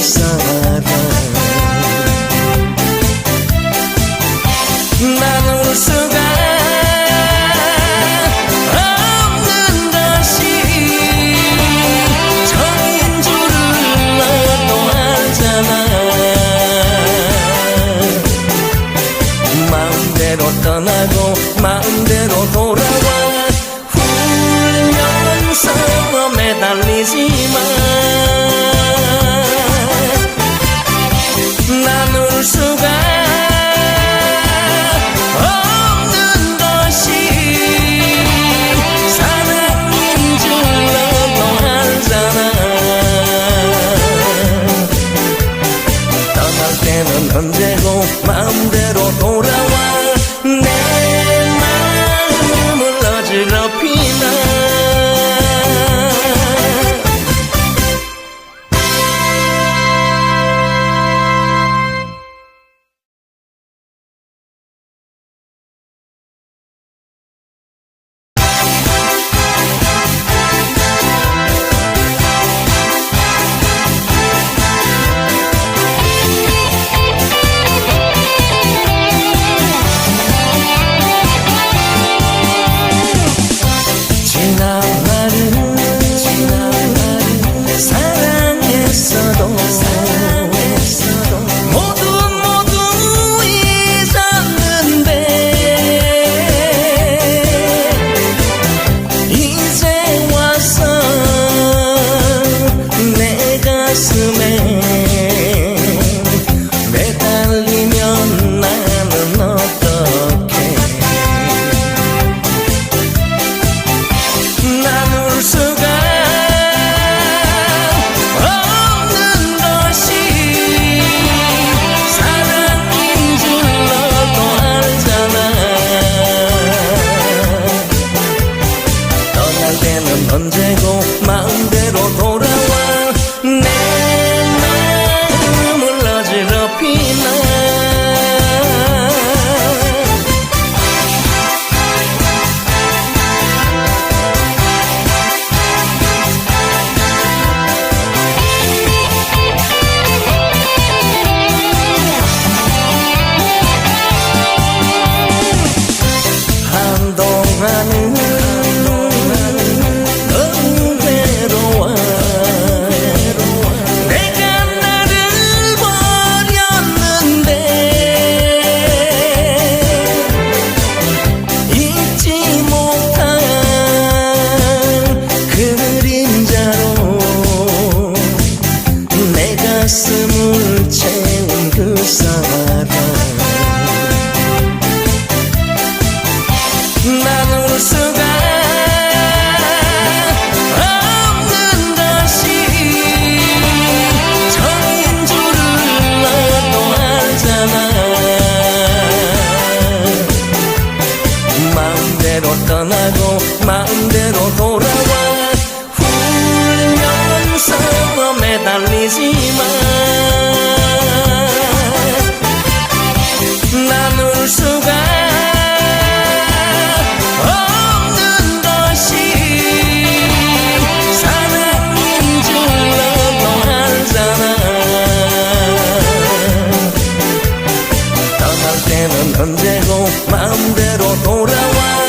sun. 넌 언제고 마음대로 돌아와. 가슴에 매달리면 나는 어떡해? 나눌 수 사람 나눌 수가 없는 다시 정인 줄을 나도 알잖아. 마음대로 떠나고 이제는 언제고 마음대로 돌아와.